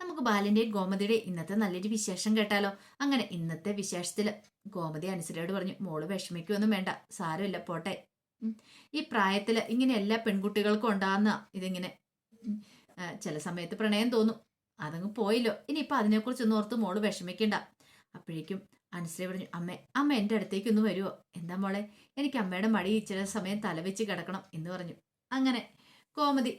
നമുക്ക് ബാലന്റെയും ഗോമതിയുടെയും ഇന്നത്തെ നല്ലൊരു വിശേഷം കേട്ടാലോ? അങ്ങനെ ഇന്നത്തെ വിശേഷത്തിൽ ഗോമതി അനുസരിയോട് പറഞ്ഞു മോൾ വിഷമിക്കുമൊന്നും വേണ്ട സാരമില്ല പോട്ടെ. ഈ പ്രായത്തിൽ ഇങ്ങനെ എല്ലാ പെൺകുട്ടികൾക്കും ഉണ്ടാകുന്ന ഇതിങ്ങനെ ചില സമയത്ത് പ്രണയം തോന്നും. അതങ്ങ് പോയില്ലോ. ഇനിയിപ്പൊ അതിനെക്കുറിച്ചൊന്നും ഓർത്ത് മോൾ വിഷമിക്കണ്ട. അപ്പോഴേക്കും അനുശ്രീ പറഞ്ഞു അമ്മ അമ്മ എന്റെ അടുത്തേക്ക് ഒന്ന് വരുമോ എന്താ മോളെ? എനിക്ക് അമ്മയുടെ മടി ചില സമയം തലവെച്ച് കിടക്കണം എന്ന് പറഞ്ഞു. അങ്ങനെ കോമതി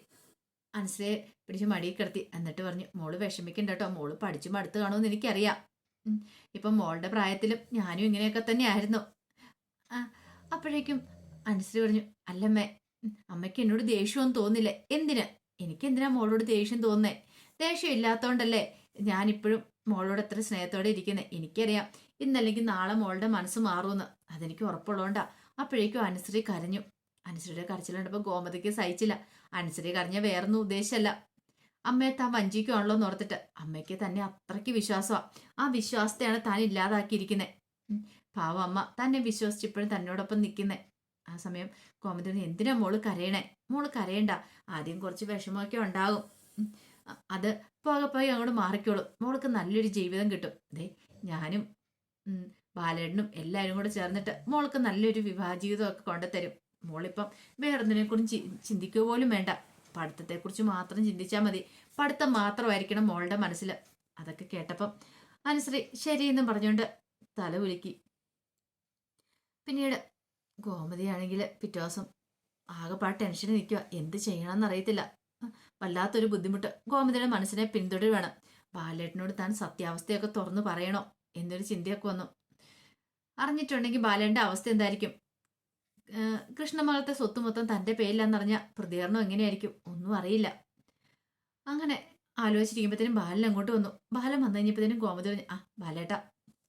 അനുശ്രീയെ പിടിച്ച് മടിയിൽ കിടത്തി. എന്നിട്ട് പറഞ്ഞു മോൾ വിഷമിക്കണ്ട കേട്ടോ മോൾ പഠിച്ചു മടുത്ത് കാണുമെന്ന് എനിക്കറിയാം. ഇപ്പം മോളുടെ പ്രായത്തിലും ഞാനും ഇങ്ങനെയൊക്കെ തന്നെയായിരുന്നു. ആ അപ്പോഴേക്കും അനുശ്രീ പറഞ്ഞു അല്ലമ്മേ അമ്മയ്ക്ക് എന്നോട് ദേഷ്യമൊന്നും തോന്നില്ല. എന്തിന്? എനിക്ക് എന്തിനാ മോളോട് ദേഷ്യം തോന്നുന്നേ? ദേഷ്യം ഇല്ലാത്തോണ്ടല്ലേ ഞാനിപ്പോഴും മോളോട് എത്ര സ്നേഹത്തോടെ ഇരിക്കുന്നത് എനിക്കറിയാം. ഇന്നല്ലെങ്കിൽ നാളെ മോളുടെ മനസ്സ് മാറുമെന്ന്. അതെനിക്ക് ഉറപ്പുള്ളതുകൊണ്ടാ അപ്പോഴേക്കും അനുശ്രീ കരഞ്ഞു. അനുശ്രീയുടെ കരച്ചിൽ ഗോമതിക്ക് സഹിച്ചില്ല. അനുശ്രീ കരഞ്ഞ വേറൊന്നും ഉദ്ദേശമല്ല അമ്മയെ താൻ വഞ്ചിക്കുവാണല്ലോ എന്ന് ഓർത്തിട്ട്. അമ്മയ്ക്ക് തന്നെ അത്രയ്ക്ക് വിശ്വാസമാണ് ആ വിശ്വാസത്തെയാണ് താൻ ഇല്ലാതാക്കിയിരിക്കുന്നത് പാവം അമ്മ. തന്നെ വിശ്വസിച്ചിപ്പോഴും തന്നോടൊപ്പം നിൽക്കുന്നത് ആ സമയം കോമതി എന്തിനാ മോൾ കരയണേ? മോൾ കരയണ്ട. ആദ്യം കുറച്ച് വിഷമമൊക്കെ ഉണ്ടാകും. അത് പോകെ പോയി അങ്ങോട്ട് മാറിക്കോളും. മോൾക്ക് നല്ലൊരു ജീവിതം കിട്ടും. ദേ ഞാനും ബാലേട്ടനും എല്ലാവരും കൂടെ ചേർന്നിട്ട് മോൾക്ക് നല്ലൊരു വിവാഹ ജീവിതമൊക്കെ കൊണ്ടുതരും. മോളിപ്പം വേറൊന്നിനെ കുറിച്ച് ചിന്തിക്കുക പോലും വേണ്ട. പഠിത്തത്തെക്കുറിച്ച് മാത്രം ചിന്തിച്ചാൽ മതി. പഠിത്തം മാത്രമായിരിക്കണം മോളുടെ മനസ്സിൽ അതൊക്കെ കേട്ടപ്പം അനുശ്രീ ശരിയെന്നും പറഞ്ഞുകൊണ്ട് തല ഉലുക്കി. പിന്നീട് ഗോമതിയാണെങ്കിൽ പിറ്റേ ദിവസം ആകെപ്പാട് ടെൻഷൻ നിൽക്കുക എന്ത് ചെയ്യണമെന്ന് അറിയത്തില്ല വല്ലാത്തൊരു ബുദ്ധിമുട്ട്. ഗോമതിയുടെ മനസ്സിനെ പിന്തുടരുവാണ്. ബാലേട്ടനോട് താൻ സത്യാവസ്ഥയൊക്കെ തുറന്നു പറയണോ എന്നൊരു ചിന്തയൊക്കെ വന്നു. അറിഞ്ഞിട്ടുണ്ടെങ്കിൽ ബാലേട്ടന്റെ അവസ്ഥ എന്തായിരിക്കും? ഏഹ് കൃഷ്ണമംഗലത്തെ സ്വത്ത് മൊത്തം തന്റെ പേരിലാന്നറിഞ്ഞ പ്രതികരണം എങ്ങനെയായിരിക്കും? ഒന്നും അറിയില്ല. അങ്ങനെ ആലോചിച്ചിരിക്കുമ്പോഴത്തേനും ബാലൻ അങ്ങോട്ട് വന്നു. ബാലൻ വന്നു കഴിഞ്ഞപ്പോഴത്തേനും ഗോമതി പറഞ്ഞു ആ ബാലേട്ട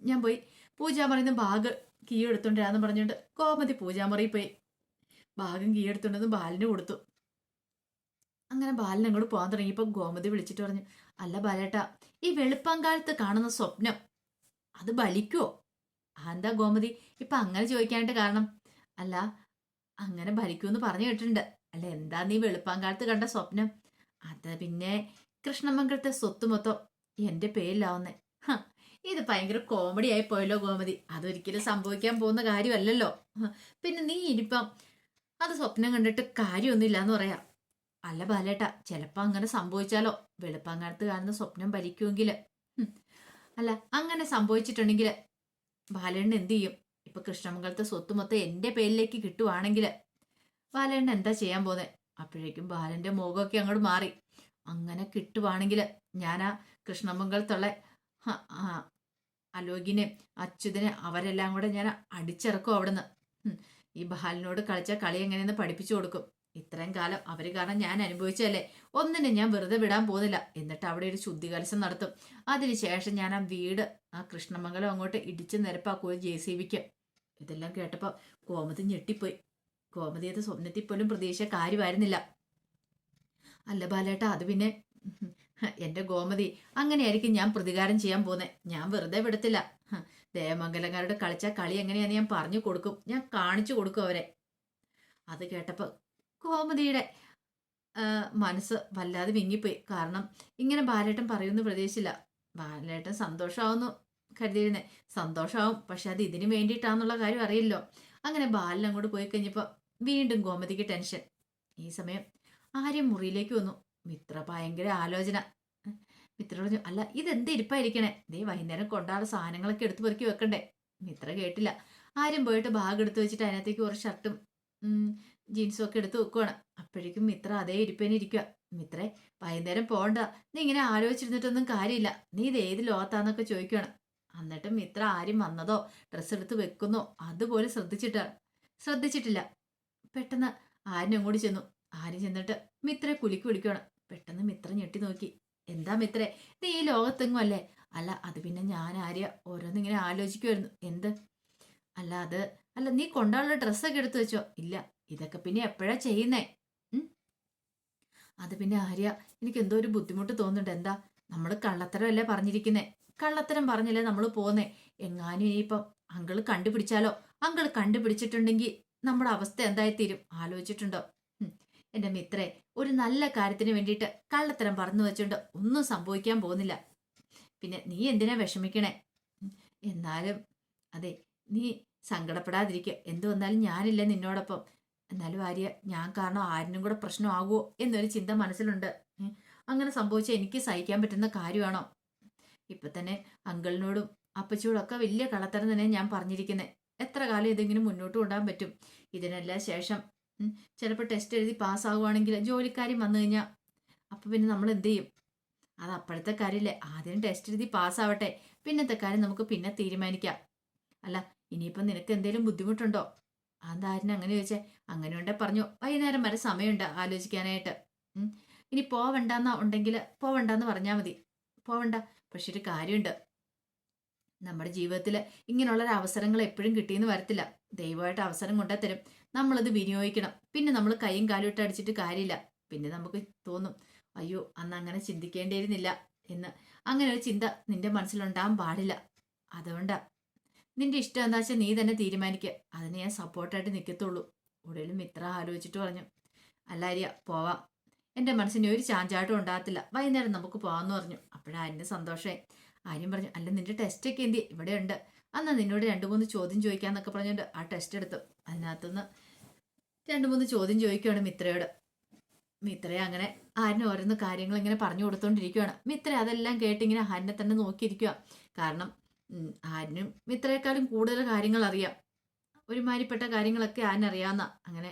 ഞാൻ പോയി പൂജാമറിന്ന് ബാഗ് കീ എടുത്തോണ്ടിരാന്ന് പറഞ്ഞുകൊണ്ട് ഗോമതി പൂജാമറിയിൽ പോയി. ബാഗും കീ എടുത്തോണ്ടെന്ന് ബാലിന് കൊടുത്തു. അങ്ങനെ ബാലൻ അങ്ങോട്ട് പോകാൻ തുടങ്ങിയപ്പോൾ ഗോമതി വിളിച്ചിട്ട് പറഞ്ഞു അല്ല ബാലേട്ട ഈ വെളുപ്പങ്കാലത്ത് കാണുന്ന സ്വപ്നം അത് ബലിക്കുവോ എന്താ ഗോമതി? ഇപ്പം അങ്ങനെ ചോദിക്കാനായിട്ട് കാരണം അല്ല അങ്ങനെ ഭരിക്കുമെന്ന് പറഞ്ഞു കേട്ടിട്ടുണ്ട്. അല്ല എന്താ നീ വെളുപ്പാങ്കാലത്ത് കണ്ട സ്വപ്നം? അത് പിന്നെ കൃഷ്ണമംഗലത്തെ സ്വത്ത് മൊത്തം എന്റെ പേരിലാവുന്നേ. ഇത് ഭയങ്കര കോമഡി ആയി പോയല്ലോ ഗോമതി. അതൊരിക്കലും സംഭവിക്കാൻ പോകുന്ന കാര്യമല്ലല്ലോ. പിന്നെ നീ ഇനിയിപ്പം അത് സ്വപ്നം കണ്ടിട്ട് കാര്യമൊന്നുമില്ല എന്ന് പറയാ. അല്ല ബാലേട്ട ചിലപ്പോ അങ്ങനെ സംഭവിച്ചാലോ? വെളുപ്പാങ്കാലത്ത് കാണുന്ന സ്വപ്നം ഭരിക്കുമെങ്കിൽ അല്ല അങ്ങനെ സംഭവിച്ചിട്ടുണ്ടെങ്കിൽ ബാലേണ്ണൻ എന്ത് ചെയ്യും? ഇപ്പൊ കൃഷ്ണമംഗലത്തെ സ്വത്ത് മൊത്തം എന്റെ പേരിലേക്ക് കിട്ടുവാണെങ്കിൽ ബാലൻ എന്താ ചെയ്യാൻ പോന്നെ? അപ്പോഴേക്കും ബാലന്റെ മുഖമൊക്കെ അങ്ങോട്ട് മാറി. അങ്ങനെ കിട്ടുവാണെങ്കിൽ ഞാൻ ആ കൃഷ്ണമംഗലത്തുള്ള അലോകിനെ അച്യുതനെ അവരെല്ലാം കൂടെ ഞാൻ അടിച്ചിറക്കും അവിടുന്ന്. ഈ ബാലിനോട് കളിച്ച കളി എങ്ങനെയെന്ന് പഠിപ്പിച്ചു കൊടുക്കും. ഇത്രയും കാലം അവർ കാരണം ഞാൻ അനുഭവിച്ചതല്ലേ? ഒന്നിനും ഞാൻ വെറുതെ വിടാൻ പോകുന്നില്ല. എന്നിട്ട് അവിടെ ഒരു ശുദ്ധികലശം നടത്തും. അതിനുശേഷം ഞാൻ ആ വീട് ആ കൃഷ്ണമംഗലം അങ്ങോട്ട് ഇടിച്ചു നിരപ്പാക്കുക ജെ സി ബിക്ക്. ഇതെല്ലാം കേട്ടപ്പോൾ കോമതി ഞെട്ടിപ്പോയി. ഗോമതി അത് സ്വപ്നത്തിൽ പോലും പ്രതീക്ഷ കാര്യമായിരുന്നില്ല. അല്ല ബാലേട്ട അത് പിന്നെ എന്റെ ഗോമതി. അങ്ങനെയായിരിക്കും ഞാൻ പ്രതികാരം ചെയ്യാൻ പോകുന്നത് ഞാൻ വെറുതെ വിടത്തില്ല. ദേവമംഗലങ്ങാരുടെ കളിച്ച കളി എങ്ങനെയാന്ന് ഞാൻ പറഞ്ഞു കൊടുക്കും. ഞാൻ കാണിച്ചു കൊടുക്കും അവരെ. അത് കേട്ടപ്പോൾ ഗോമതിയുടെ ആ, മനസ്സ് വല്ലാതെ വിങ്ങിപ്പോയി. കാരണം ഇങ്ങനെ ബാലേട്ടൻ പറയുമെന്ന് പ്രതീക്ഷിച്ചില്ല ബാലേട്ടൻ സന്തോഷമാവുന്നു കരുതിയിരുന്നേ. സന്തോഷമാവും. പക്ഷെ അത് ഇതിനു വേണ്ടിയിട്ടാന്നുള്ള കാര്യം അറിയില്ലോ. അങ്ങനെ ബാലൻ അങ്ങോട്ട് പോയി കഴിഞ്ഞപ്പോൾ വീണ്ടും ഗോമതിക്ക് ടെൻഷൻ. ഈ സമയം ആര്യം മുറിയിലേക്ക് വന്നു. മിത്ര ഭയങ്കര ആലോചന. മിത്ര പറഞ്ഞു അല്ല ഇതെന്ത് ഇരിപ്പായിരിക്കണേ? ദേ വൈകുന്നേരം കൊണ്ടാടുന്ന സാധനങ്ങളൊക്കെ എടുത്തു പെറുക്കി വെക്കണ്ടേ? മിത്ര കേട്ടില്ല. ആരും പോയിട്ട് ബാഗ് എടുത്ത് വെച്ചിട്ട് അതിനകത്തേക്ക് കുറച്ച് ഷർട്ടും ജീൻസും ഒക്കെ എടുത്ത് വെക്കുവാണ്. അപ്പോഴേക്കും മിത്ര അതേ ഇരിപ്പേനെ ഇരിക്കുക മിത്രേ വൈകുന്നേരം പോണ്ട. നീ ഇങ്ങനെ ആലോചിച്ചിരുന്നിട്ടൊന്നും കാര്യമില്ല. നീ ഇത് ഏത് ലോകത്താന്നൊക്കെ ചോദിക്കുകയാണ് എന്നിട്ട് മിത്ര ആരും വന്നതോ ഡ്രസ്സ് എടുത്ത് വെക്കുന്നോ അതുപോലെ ശ്രദ്ധിച്ചിട്ടാണ് ശ്രദ്ധിച്ചിട്ടില്ല. പെട്ടെന്ന് ആരും അങ്ങോട്ട് ചെന്നു. ആരും ചെന്നിട്ട് മിത്രയെ കുലുക്കി വിളിക്കുകയാണ് പെട്ടെന്ന് മിത്ര ഞെട്ടി നോക്കി. എന്താ മിത്രേ നീ ഈ ലോകത്തെങ്ങും അല്ലേ? അല്ല അത് പിന്നെ ഞാൻ ആര്യ ഓരോന്നിങ്ങനെ ആലോചിക്കുമായിരുന്നു എന്ത്? അല്ല അത് അല്ല നീ കൊണ്ടാളുള്ള ഡ്രസ്സൊക്കെ എടുത്തു വെച്ചോ? ഇല്ല. ഇതൊക്കെ പിന്നെ എപ്പോഴാ ചെയ്യുന്നേ? അത് പിന്നെ ആര്യ എനിക്ക് എന്തോ ഒരു ബുദ്ധിമുട്ട് തോന്നുന്നുണ്ട്. എന്താ? നമ്മൾ കള്ളത്തരമല്ലേ പറഞ്ഞിരിക്കുന്നേ? കള്ളത്തരം പറഞ്ഞല്ലേ നമ്മൾ പോന്നേ? എങ്ങാനും ഇനിയിപ്പം അങ്കിൾ കണ്ടുപിടിച്ചാലോ? അങ്കിൾ കണ്ടുപിടിച്ചിട്ടുണ്ടെങ്കിൽ നമ്മുടെ അവസ്ഥ എന്തായിത്തീരും? ആലോചിച്ചിട്ടുണ്ടോ. എന്റെ മിത്രേ ഒരു നല്ല കാര്യത്തിന് വേണ്ടിയിട്ട് കള്ളത്തരം പറഞ്ഞു വെച്ചുകൊണ്ട് ഒന്നും സംഭവിക്കാൻ പോകുന്നില്ല. പിന്നെ നീ എന്തിനാ വിഷമിക്കണേ? എന്നാലും അതെ നീ സങ്കടപ്പെടാതിരിക്കുക എന്തു വന്നാലും ഞാനില്ല നിന്നോടൊപ്പം. എന്നാലും ആര്യ ഞാൻ കാരണം ആരിനും കൂടെ പ്രശ്നമാകുമോ എന്നൊരു ചിന്ത മനസ്സിലുണ്ട്. അങ്ങനെ സംഭവിച്ചാൽ എനിക്ക് സഹിക്കാൻ പറ്റുന്ന കാര്യമാണോ? ഇപ്പൊ തന്നെ അങ്കിളിനോടും അപ്പച്ചോടും ഒക്കെ വലിയ കള്ളത്തരം തന്നെ ഞാൻ പറഞ്ഞിരിക്കുന്നത് എത്ര കാലം ഇതെങ്കിലും മുന്നോട്ട് കൊണ്ടുപോകാൻ പറ്റും? ഇതിനെല്ലാം ശേഷം ചിലപ്പോൾ ടെസ്റ്റ് എഴുതി പാസ്സാകുവാണെങ്കിൽ ജോലിക്കാരി വന്നു കഴിഞ്ഞാൽ അപ്പം പിന്നെ നമ്മൾ എന്ത് ചെയ്യും അത് അപ്പോഴത്തെ കാര്യമില്ലേ ആദ്യം ടെസ്റ്റ് എഴുതി പാസ്സാവട്ടെ. പിന്നത്തെ കാര്യം നമുക്ക് പിന്നെ തീരുമാനിക്കാം. അല്ല ഇനിയിപ്പം നിനക്ക് എന്തെങ്കിലും ബുദ്ധിമുട്ടുണ്ടോ? അതാരും അങ്ങനെ ചോദിച്ചേ. അങ്ങനെ ഉണ്ടെ പറഞ്ഞു. വൈകുന്നേരം വരെ സമയമുണ്ട് ആലോചിക്കാനായിട്ട്. ഇനി പോവണ്ടെന്ന ഉണ്ടെങ്കിൽ പോവണ്ടെന്ന് പറഞ്ഞാൽ മതി. പോവണ്ട. പക്ഷെ ഒരു കാര്യമുണ്ട്. നമ്മുടെ ജീവിതത്തിൽ ഇങ്ങനെയുള്ള ഒരു അവസരങ്ങൾ എപ്പോഴും കിട്ടിയെന്ന് വരത്തില്ല. ദൈവമായിട്ട് അവസരം കൊണ്ടേ തരും. നമ്മളത് വിനിയോഗിക്കണം. പിന്നെ നമ്മൾ കൈയും കാലും ഇട്ട് അടിച്ചിട്ട് കാര്യമില്ല. പിന്നെ നമുക്ക് തോന്നും അയ്യോ അന്ന് അങ്ങനെ ചിന്തിക്കേണ്ടിയിരുന്നില്ല എന്ന്. അങ്ങനെ ഒരു ചിന്ത നിന്റെ മനസ്സിലുണ്ടാകാൻ പാടില്ല. അതുകൊണ്ടാ നിന്റെ ഇഷ്ടം എന്താ വെച്ചാൽ നീ തന്നെ തീരുമാനിക്കുക അതിന് ഞാൻ സപ്പോർട്ടായിട്ട് നിൽക്കത്തുള്ളൂ ഒടുവിലും ഇത്ര ആലോചിച്ചിട്ട് പറഞ്ഞു. അല്ലാരിയ പോവാം. എന്റെ മനസ്സിന് ഒരു ചാഞ്ചാട്ടം ഉണ്ടാകത്തില്ല. വൈകുന്നേരം നമുക്ക് പോകാമെന്ന് പറഞ്ഞു. അപ്പോഴാരിന്റെ സന്തോഷമായി ആര്യം പറഞ്ഞു അല്ല നിന്റെ ടെസ്റ്റൊക്കെ എന്തി ഇവിടെ ഉണ്ട്. അന്നാ നിന്നോട് രണ്ട് മൂന്ന് ചോദ്യം ചോദിക്കാന്നൊക്കെ പറഞ്ഞുകൊണ്ട് ആ ടെസ്റ്റ് എടുത്തു. അതിനകത്തുനിന്ന് രണ്ട് മൂന്ന് ചോദ്യം ചോദിക്കുകയാണ് മിത്രയോട്. മിത്ര അങ്ങനെ ആരിന് ഓരോന്ന് കാര്യങ്ങൾ ഇങ്ങനെ പറഞ്ഞു കൊടുത്തോണ്ടിരിക്കുകയാണ് മിത്ര അതെല്ലാം കേട്ടിങ്ങനെ ആരിനെ തന്നെ നോക്കിയിരിക്കുക കാരണം ആരിനും മിത്രയെക്കാളും കൂടുതൽ കാര്യങ്ങൾ അറിയാം ഒരുമാതിരിപ്പെട്ട കാര്യങ്ങളൊക്കെ ആരിനറിയാവുന്ന. അങ്ങനെ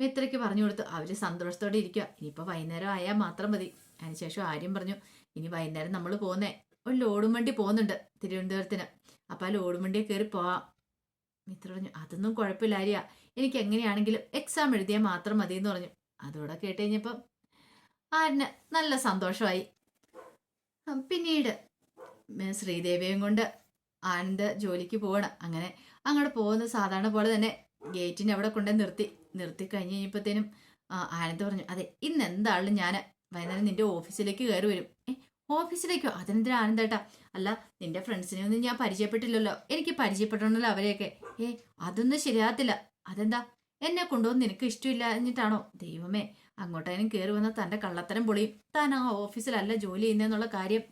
മിത്രയ്ക്ക് പറഞ്ഞു കൊടുത്തു അവർ സന്തോഷത്തോടെ ഇരിക്കുക ഇനിയിപ്പോൾ വൈകുന്നേരം ആയാൽ മാത്രം മതി. അതിനുശേഷം ആര്യം പറഞ്ഞു ഇനി വൈകുന്നേരം നമ്മൾ പോകുന്നേ ഒരു ലോഡും വണ്ടി പോകുന്നുണ്ട് തിരുവനന്തപുരത്തിന്. അപ്പം ആ ലോഡും വണ്ടിയെ കയറി പോവാം. മിത്ര പറഞ്ഞു അതൊന്നും കുഴപ്പമില്ല ആര്യ. എനിക്ക് എങ്ങനെയാണെങ്കിലും എക്സാം എഴുതിയാൽ മാത്രം മതി എന്ന് പറഞ്ഞു. അതോടെ കേട്ട് കഴിഞ്ഞപ്പം നല്ല സന്തോഷമായി. പിന്നീട് ശ്രീദേവിയും കൊണ്ട് ആനന്ദ് ജോലിക്ക് പോവണം. അങ്ങനെ അങ്ങോട്ട് പോകുന്ന. സാധാരണ പോലെ തന്നെ ഗേറ്റിന് അവിടെ കൊണ്ടുപോയി നിർത്തി. നിർത്തി കഴിഞ്ഞ് കഴിഞ്ഞപ്പോഴത്തേനും ആനന്ദ് പറഞ്ഞു അതെ ഇന്ന് എന്താണല്ലോ ഞാൻ വൈകുന്നേരം നിന്റെ ഓഫീസിലേക്ക് കയറി വരും. ഏ ഓഫീസിലേക്കോ? അതെന്തിനാ ആനന്ദേട്ടാ അല്ല നിന്റെ ഫ്രണ്ട്സിനെ ഒന്നും ഞാൻ പരിചയപ്പെട്ടില്ലല്ലോ. എനിക്ക് പരിചയപ്പെടണമല്ലോ അവരെയൊക്കെ. ഏ അതൊന്നും ശരിയാകത്തില്ല. അതെന്താ? എന്നെ കൊണ്ടുപോകുന്ന നിനക്ക് ഇഷ്ടമില്ല എന്നിട്ടാണോ? ദൈവമേ അങ്ങോട്ടേനും കയറി വന്ന തന്റെ കള്ളത്തരം പൊളിയും. താൻ ആ ഓഫീസിലല്ല ജോലി ചെയ്യുന്നതെന്നുള്ള കാര്യം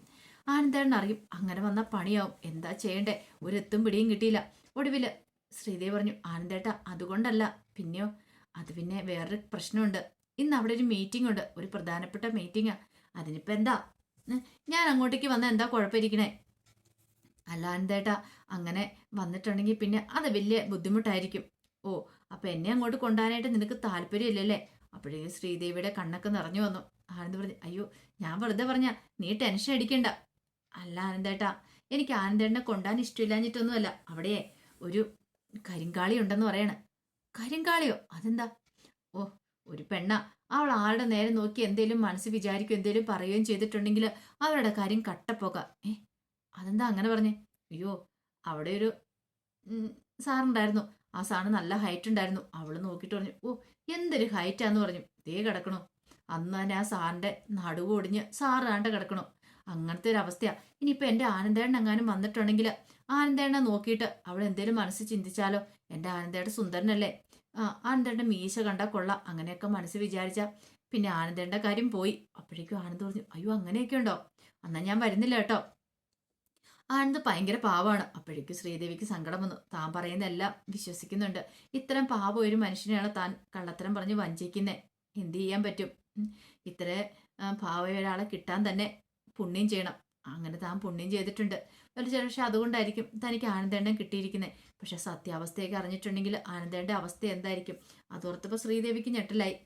ആനന്ദേട്ടൻ അറിയും അങ്ങനെ വന്ന പണിയാവും. എന്താ ചെയ്യണ്ടേ? ഒരു എത്തും പിടിയും കിട്ടിയില്ല. ഒടുവിൽ ശ്രീദേവി പറഞ്ഞു ആനന്ദേട്ട അതുകൊണ്ടല്ല. പിന്നെയോ? അത് പിന്നെ വേറൊരു പ്രശ്നമുണ്ട്. ഇന്ന് അവിടെ ഒരു മീറ്റിംഗ് ഉണ്ട്. ഒരു പ്രധാനപ്പെട്ട മീറ്റിംഗ് അതിനിപ്പോ എന്താ? ഞാൻ അങ്ങോട്ടേക്ക് വന്ന എന്താ കുഴപ്പമിരിക്കണേ? അല്ല ആനന്ദേട്ട അങ്ങനെ വന്നിട്ടുണ്ടെങ്കിൽ പിന്നെ അത് വലിയ ബുദ്ധിമുട്ടായിരിക്കും. ഓ അപ്പൊ എന്നെ അങ്ങോട്ട് കൊണ്ടുപോകാനായിട്ട് നിനക്ക് താല്പര്യമില്ലല്ലേ? അപ്പോഴേക്കും ശ്രീദേവിയുടെ കണ്ണൊക്കെ നിറഞ്ഞു വന്നു. ആനന്ദ് പറഞ്ഞു അയ്യോ ഞാൻ വെറുതെ പറഞ്ഞ നീ ടെൻഷൻ അടിക്കണ്ട. അല്ല ആനന്ദേട്ടാ എനിക്ക് ആനന്ദേട്ടനെ കൊണ്ടാൻ ഇഷ്ടമില്ലാഞ്ഞിട്ടൊന്നുമല്ല അവിടെ ഒരു കരിങ്കാളി ഉണ്ടെന്ന് പറയണ. കരിങ്കാളിയോ? അതെന്താ? ഓ ഒരു പെണ്ണ. അവൾ ആളുടെ നേരെ നോക്കി എന്തേലും മനസ്സ് വിചാരിക്കും എന്തേലും പറയുകയും ചെയ്തിട്ടുണ്ടെങ്കിൽ അവരുടെ കാര്യം കട്ടപ്പോക ഏ അതെന്താ അങ്ങനെ പറഞ്ഞേ? അയ്യോ അവിടെ ഒരു സാറുണ്ടായിരുന്നു. ആ സാറിന് നല്ല ഹൈറ്റ് ഉണ്ടായിരുന്നു. അവൾ നോക്കിയിട്ട് പറഞ്ഞു ഓ എന്തൊരു ഹൈറ്റാന്ന് പറഞ്ഞു. ദേ കിടക്കണോ. അന്ന് തന്നെ ആ സാറിന്റെ നടുവ് ഒടിഞ്ഞ് സാറ് കിടക്കണോ കിടക്കണു. അങ്ങനത്തെ ഒരു അവസ്ഥയാ. ഇനിയിപ്പോ എന്റെ ആനന്ദേണ്ണ എങ്ങാനും വന്നിട്ടുണ്ടെങ്കിൽ ആനന്ദേണ്ണ നോക്കിയിട്ട് അവൾ എന്തേലും മനസ്സ് ചിന്തിച്ചാലോ? എന്റെ ആനന്ദേട്ട സുന്ദരനല്ലേ? ആ മീശ കണ്ട കൊള്ള. അങ്ങനെയൊക്കെ മനസ്സ് വിചാരിച്ച പിന്നെ ആനന്ദേണ്ട കാര്യം പോയി. അപ്പോഴേക്കും ആനന്ദ് പറഞ്ഞു അയ്യോ അങ്ങനെയൊക്കെ ഉണ്ടോ? അന്നാ ഞാൻ വരുന്നില്ല കേട്ടോ. ആനന്ദ് ഭയങ്കര പാവമാണ് അപ്പോഴേക്കും ശ്രീദേവിക്ക് സങ്കടം വന്നു. താൻ പറയുന്നതെല്ലാം വിശ്വസിക്കുന്നുണ്ട്. ഇത്തരം പാവം ഒരു മനുഷ്യനെയാണ് താൻ കള്ളത്തരം പറഞ്ഞ് വഞ്ചിക്കുന്നത് എന്ത് ചെയ്യാൻ പറ്റും. ഇത്ര പാവ ഒരാളെ കിട്ടാൻ തന്നെ പുണ്യം ചെയ്യണം. അങ്ങനെ താൻ പുണ്യം ചെയ്തിട്ടുണ്ട്. ഒരു പക്ഷെ അതുകൊണ്ടായിരിക്കും തനിക്ക് ആനന്ദേണ്ടം കിട്ടിയിരിക്കുന്നത് പക്ഷെ സത്യാവസ്ഥയൊക്കെ അറിഞ്ഞിട്ടുണ്ടെങ്കിൽ ആനന്ദേണ്ട അവസ്ഥ എന്തായിരിക്കും? അതോർത്തപ്പോൾ ശ്രീദേവിക്ക് ഞെട്ടലായി.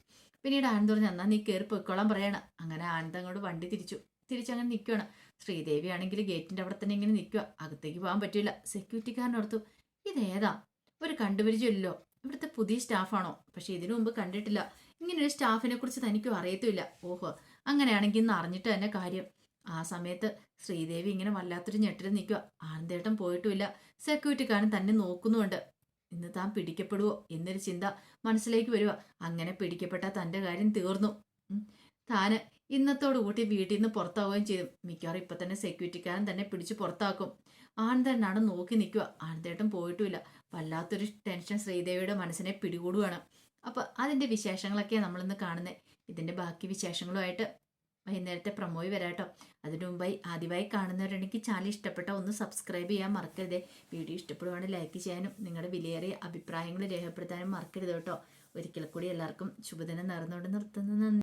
പിന്നീട് ആനന്ദ് പറഞ്ഞു എന്നാൽ നീ കയറി പൊയ്ക്കോളാൻ പറയണം. അങ്ങനെ ആനന്ദ് അങ്ങോട്ട് വണ്ടി തിരിച്ചു. തിരിച്ചങ്ങനെ നിൽക്കുകയാണ് ശ്രീദേവി ആണെങ്കിൽ ഗേറ്റിന്റെ അവിടെ തന്നെ ഇങ്ങനെ നിൽക്കുക അകത്തേക്ക് പോകാൻ പറ്റില്ല. സെക്യൂരിറ്റിക്കാരനോർത്തു ഇതേതാ? ഒരു കണ്ടുപരിചയമില്ലല്ലോ ഇവിടുത്തെ പുതിയ സ്റ്റാഫാണോ? പക്ഷേ ഇതിനു മുമ്പ് കണ്ടിട്ടില്ല. ഇങ്ങനെ ഒരു സ്റ്റാഫിനെ കുറിച്ച് തനിക്കും അറിയത്തുമില്ല. ഓഹോ. അങ്ങനെയാണെങ്കിൽ ഇന്ന് അറിഞ്ഞിട്ട് തന്നെ കാര്യം. ആ സമയത്ത് ശ്രീദേവി ഇങ്ങനെ വല്ലാത്തൊരു ഞെട്ടിൽ നിൽക്കുക ആനന്ദേട്ടൻ പോയിട്ടുമില്ല. സെക്യൂരിറ്റി സെക്യൂരിറ്റിക്കാരൻ തന്നെ നോക്കുന്നുണ്ട് ഇന്ന് താൻ പിടിക്കപ്പെടുവോ എന്നൊരു ചിന്ത മനസ്സിലേക്ക് വരിക അങ്ങനെ പിടിക്കപ്പെട്ട തന്റെ കാര്യം തീർന്നു. താന് ഇന്നത്തോടു കൂട്ടി വീട്ടിൽ നിന്ന് പുറത്താവുകയും ചെയ്തു. മിക്കവാറും ഇപ്പൊ തന്നെ സെക്യൂരിറ്റിക്കാരൻ തന്നെ പിടിച്ച് പുറത്താക്കും. ആനന്ദേട്ടനാണ് നോക്കി നിൽക്കുക ആനന്ദേട്ടൻ പോയിട്ടുമില്ല. വല്ലാത്തൊരു ടെൻഷൻ ശ്രീദേവിയുടെ മനസ്സിനെ പിടികൂടുകയാണ് അപ്പോൾ അതിന്റെ വിശേഷങ്ങളൊക്കെയാണ് നമ്മളിന്ന് കാണുന്നത് ഇതിന്റെ ബാക്കി വിശേഷങ്ങളുമായിട്ട് വൈകുന്നേരത്തെ പ്രമോയി വരാട്ടോ അതിനു മുമ്പായി ആദ്യമായി കാണുന്നവരുണ്ടെങ്കിൽ ചാനൽ ഇഷ്ടപ്പെട്ട ഒന്ന് സബ്സ്ക്രൈബ് ചെയ്യാൻ മറക്കരുത്. വീഡിയോ ഇഷ്ടപ്പെടുവാണെങ്കിൽ ലൈക്ക് ചെയ്യാനും നിങ്ങളുടെ വിലയേറിയ അഭിപ്രായങ്ങൾ രേഖപ്പെടുത്താനും മറക്കരുത് കേട്ടോ. ഒരിക്കൽ കൂടി എല്ലാവർക്കും ശുഭദിനം നേർന്നുകൊണ്ട് നിർത്തുന്നു.